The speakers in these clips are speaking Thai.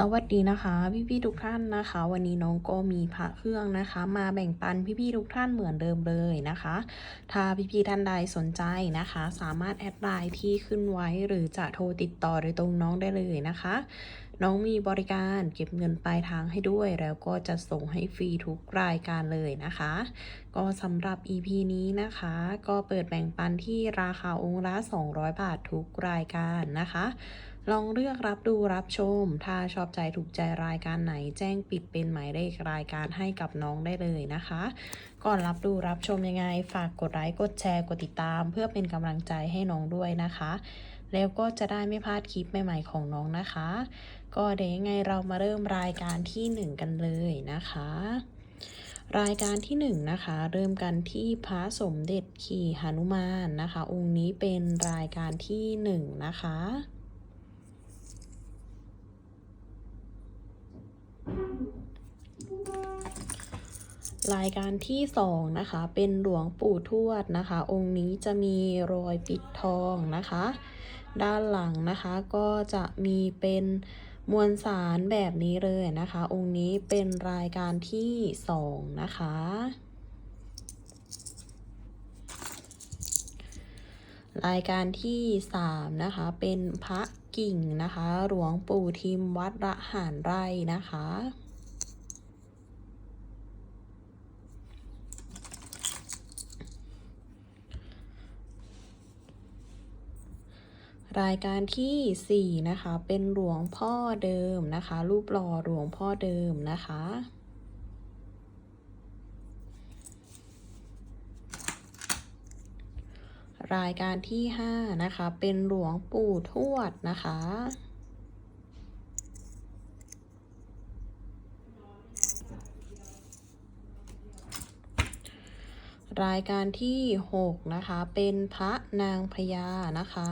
สวัสดีนะคะพี่ๆทุกท่านนะคะ วันนี้น้องก็มีพระเครื่องนะคะ มาแบ่งปันพี่ๆทุกท่านเหมือนเดิมเลยนะคะ ถ้าพี่ๆท่านใดสนใจนะคะ สามารถแอดไลน์ที่ขึ้นไว้หรือจะโทรติดต่อโดยตรงน้องได้เลยนะคะ น้องมีบริการเก็บเงินปลายทางให้ด้วย แล้วก็จะส่งให้ฟรีทุกรายการเลยนะคะ ก็สำหรับ EP นี้นะคะ ก็เปิดแบ่งปันที่ราคาองค์ละ 200 บาททุกรายการนะคะ ลองเลือกรับดูรับชม ถ้าชอบใจถูกใจรายการไหน แจ้งปิดเป็นหมายเลขรายการให้กับน้องได้เลยนะคะ ก่อนรับดูรับชมยังไง ฝากกดไลค์กดแชร์กดติดตาม เพื่อเป็นกำลังใจให้น้องด้วยนะคะ แล้วก็จะได้ไม่พลาดคลิปใหม่ๆของน้องนะคะ ก็เดี๋ยวยังไงเรามาเริ่มรายการที่หนึ่งกันเลยนะคะรายการที่หนึ่งนะคะ เริ่มกันที่พระสมเด็จขี่หนุมานนะคะ องค์นี้เป็นรายการที่หนึ่งนะคะ รายการที่สองนะคะ เป็นหลวงปู่ทวดนะคะ องค์นี้จะมีรอยปิดทองนะคะ ด้านหลังนะคะก็จะมีเป็นมวลสารแบบนี้เลยนะคะ องค์นี้เป็นรายการที่สองนะคะ รายการที่สามนะคะ เป็นพระกิ่งนะคะ หลวงปู่ทิมวัดระหารไร่นะคะ รายการที่ 4 นะคะ เป็นหลวงพ่อเดิมนะคะ รูปหล่อหลวงพ่อเดิมนะคะ รายการที่ 5 นะคะ เป็นหลวงปู่ทวดนะคะ รายการที่ 6 นะคะ เป็นพระนางพญานะคะ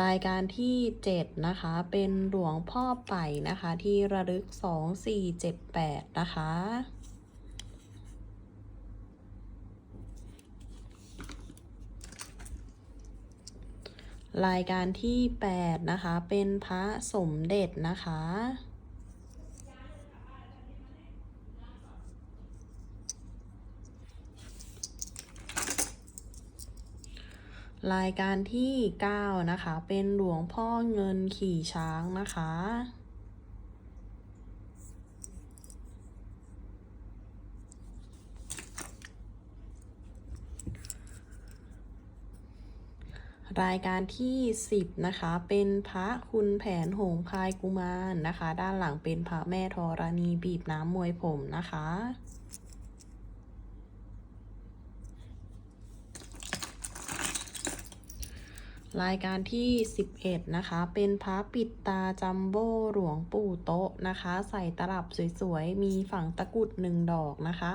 รายการที่ 7 นะคะ เป็นหลวงพ่อไปนะคะ ที่ระลึก 2478 นะคะรายการที่ 8 นะคะ เป็นพระสมเด็จนะคะ รายการที่ 9 นะคะ เป็นหลวงพ่อเงินขี่ช้างนะคะ รายการที่ 10 นะคะ เป็นพระคุณแผนหงพายกุมารนะคะ ด้านหลังเป็นพระแม่ธรณีบีบน้ำมวยผมนะคะ รายการที่ 11 นะคะ เป็นพระปิดตาจัมโบ้หลวงปู่โต๊ะนะคะ ใส่ตลับสวยๆ มีฝั่งตะกุดหนึ่งดอกนะคะ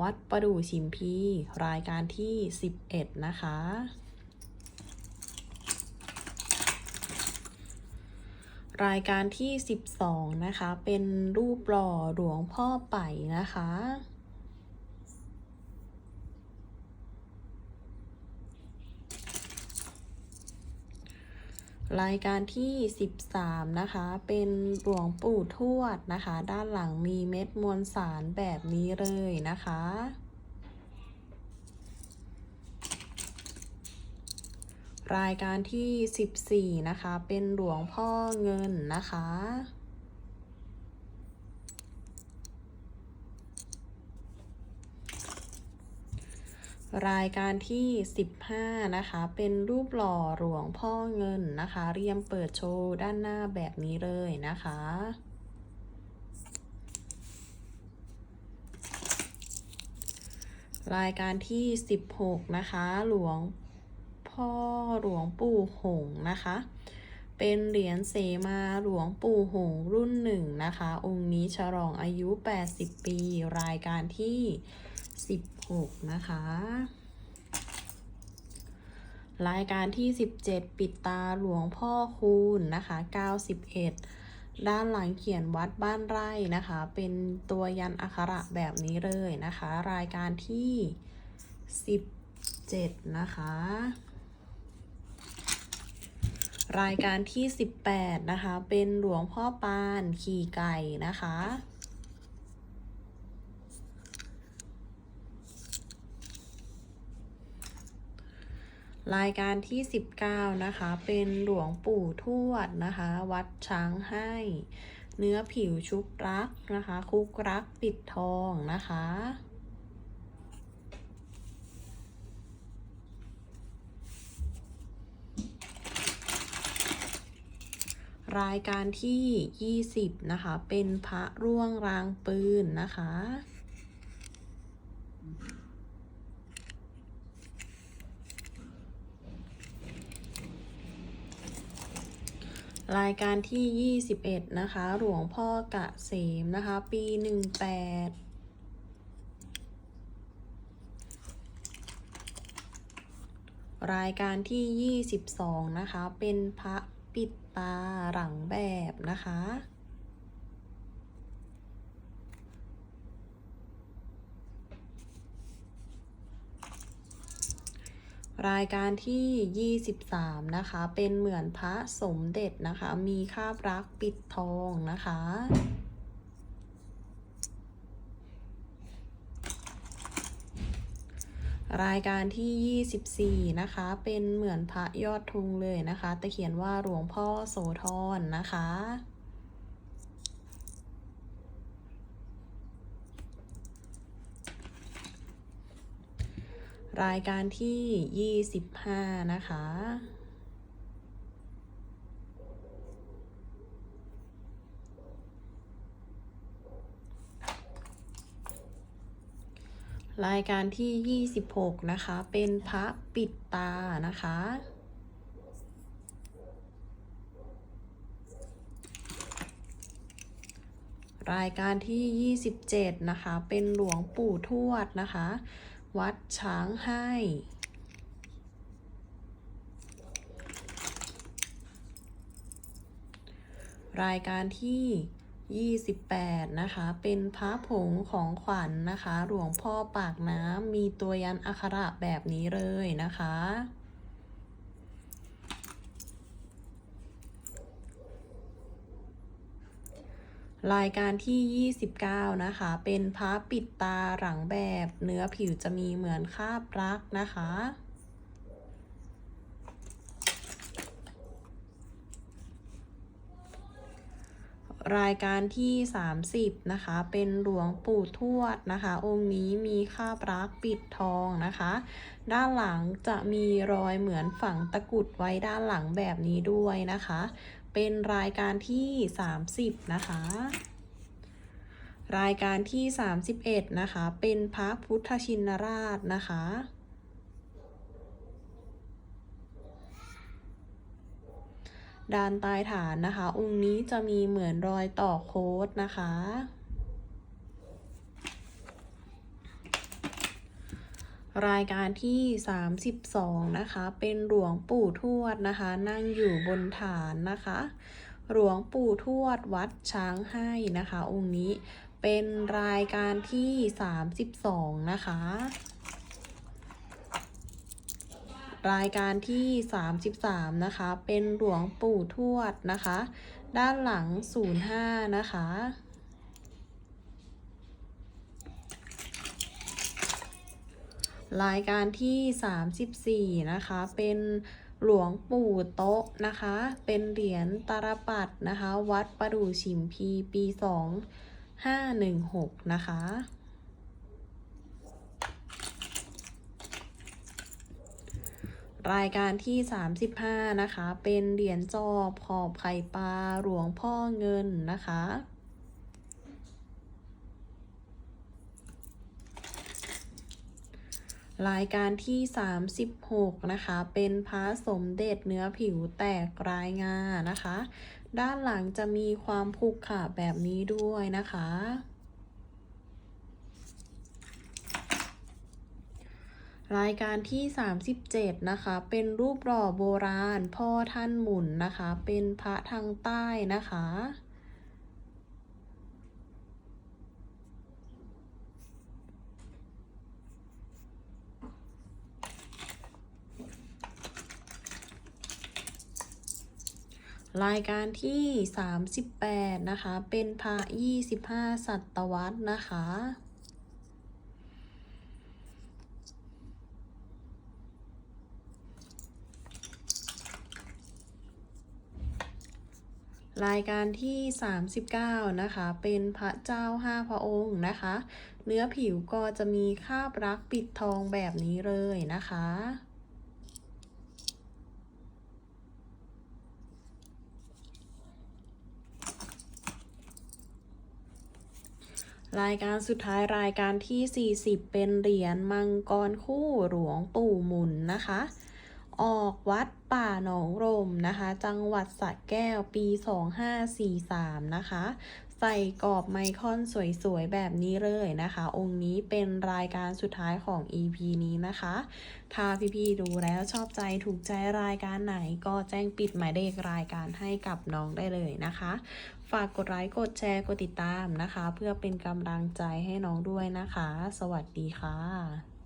วัดประดู่ชิมพี รายการที่ 11 นะคะ รายการที่ 12 นะคะ เป็นรูปหล่อหลวงพ่อไปนะคะ รายการที่ 13 นะคะ เป็นหลวงปู่ทวดนะคะ ด้านหลังมีเม็ดมวลสารแบบนี้เลยนะคะ รายการที่ 14 นะคะ เป็นหลวงพ่อเงินนะคะ รายการที่ 15 นะคะ เป็นรูปหล่อหลวงพ่อเงินนะคะ เรียมเปิดโชว์ด้านหน้าแบบนี้เลยนะคะ รายการที่ 16 นะคะ หลวงพ่อหลวงปู่หงนะคะ เป็นเหรียญเสมาหลวงปู่หงรุ่นหนึ่งนะคะ องค์นี้ฉลองอายุ 80 ปี รายการที่ 6 นะคะ รายการที่ 17 ปิดตาหลวงพ่อคูณนะคะ 91 ด้านหลังเขียนวัดบ้านไร่นะคะ เป็นตัวยันอักขระแบบนี้เลยนะคะ รายการที่ 17 นะคะรายการที่ 18 นะคะ เป็นหลวงพ่อปาน ขี่ไก่นะคะ รายการที่ 19 นะคะ เป็นหลวงปู่ทวดนะคะ วัดช้างให้ เนื้อผิวชุบรักนะคะ คุกรักปิดทองนะคะรายการที่ 20 นะคะ เป็นพระร่วงรางปืนนะคะ รายการที่ 21 นะคะ หลวงพ่อกะเสมนะคะ ปี 18รายการที่ 22 นะคะ เป็นพระปิดตาหลังแบบนะคะ รายการที่ 23 นะคะ เป็นเหมือนพระสมเด็จนะคะ มีคาบรักปิดทองนะคะ รายการที่ 24 นะคะ เป็นเหมือนพระยอดทุงเลยนะคะ แต่เขียนว่าหลวงพ่อโสธรนะคะ รายการที่ 25 นะคะ รายการที่ 26 นะคะ เป็นพระปิดตานะคะรายการที่ 27 นะคะ เป็นหลวงปู่ทวดนะคะ วัดช้างให้ รายการที่ 28 นะคะ เป็นพระผงของขวัญนนะคะ หลวงพ่อปากน้ำมีตัวยันอักขระแบบนี้เลยนะคะ รายการที่ 29 นะคะ เป็นพระปิดตาหลังแบบ เนื้อผิวจะมีเหมือนคาบรักนะคะ รายการที่ 30 นะคะ เป็นหลวงปู่ทวดนะคะ องค์นี้มีคาบรักปิดทองนะคะ ด้านหลังจะมีรอยเหมือนฝังตะกุดไว้ด้านหลังแบบนี้ด้วยนะคะ เป็นรายการที่ 30 นะคะรายการที่ 31 นะคะ เป็นพระพุทธชินราชนะคะ ด้านใต้ฐานนะคะ องค์นี้จะมีเหมือนรอยต่อโค้ดนะคะ รายการที่ 32 นะคะ เป็นหลวงปู่ทวดนะคะ นั่งอยู่บนฐานนะคะ หลวงปู่ทวดวัดช้างให้นะคะ องค์นี้เป็นรายการที่ 32 นะคะ รายการที่ 33 นะคะ เป็นหลวงปู่ทวดนะคะ ด้านหลัง 05 นะคะ รายการที่ 34 นะคะ เป็นหลวงปู่โต๊ะนะคะ เป็นเหรียญตาลปัดนะคะ วัดประดู่ฉิมพีปี 2516 นะคะ รายการที่ 35 นะคะ เป็นเหรียญจอบขอบไข่ปลาหลวงพ่อเงินนะคะ รายการที่ 36 นะคะ เป็นพระสมเด็จเนื้อผิวแตกรายงานะคะ ด้านหลังจะมีความผุขระแบบนี้ด้วยนะคะ รายการที่ 37 นะคะ เป็นรูปหล่อโบราณ พ่อท่านหมุนนะคะ เป็นพระทางใต้นะคะ รายการที่ 38 นะคะ เป็นพระ 25 สัตวรรษนะคะ รายการที่ 39 นะคะ เป็นพระเจ้าห้าพระองค์นะคะ เนื้อผิวก็จะมีคาบรักปิดทองแบบนี้เลยนะคะ รายการสุดท้ายรายการที่ 40 เป็นเหรียญมังกรคู่หลวงปู่หมุนนะคะ ออกวัดป่าหนองรมนะคะ จังหวัดสระแก้วปี 2543 นะคะ ใส่กรอบไมคอนสวยๆ แบบนี้เลยนะคะ องค์นี้เป็นรายการสุดท้ายของ EP นี้นะคะ ถ้าพี่ๆดูแล้วชอบใจถูกใจรายการไหนก็แจ้งปิดหมายเลขรายการให้กับน้องได้เลยนะคะ ฝากกดไลค์กดแชร์กดติดตามนะคะ เพื่อเป็นกำลังใจให้น้องด้วยนะคะ สวัสดีค่ะ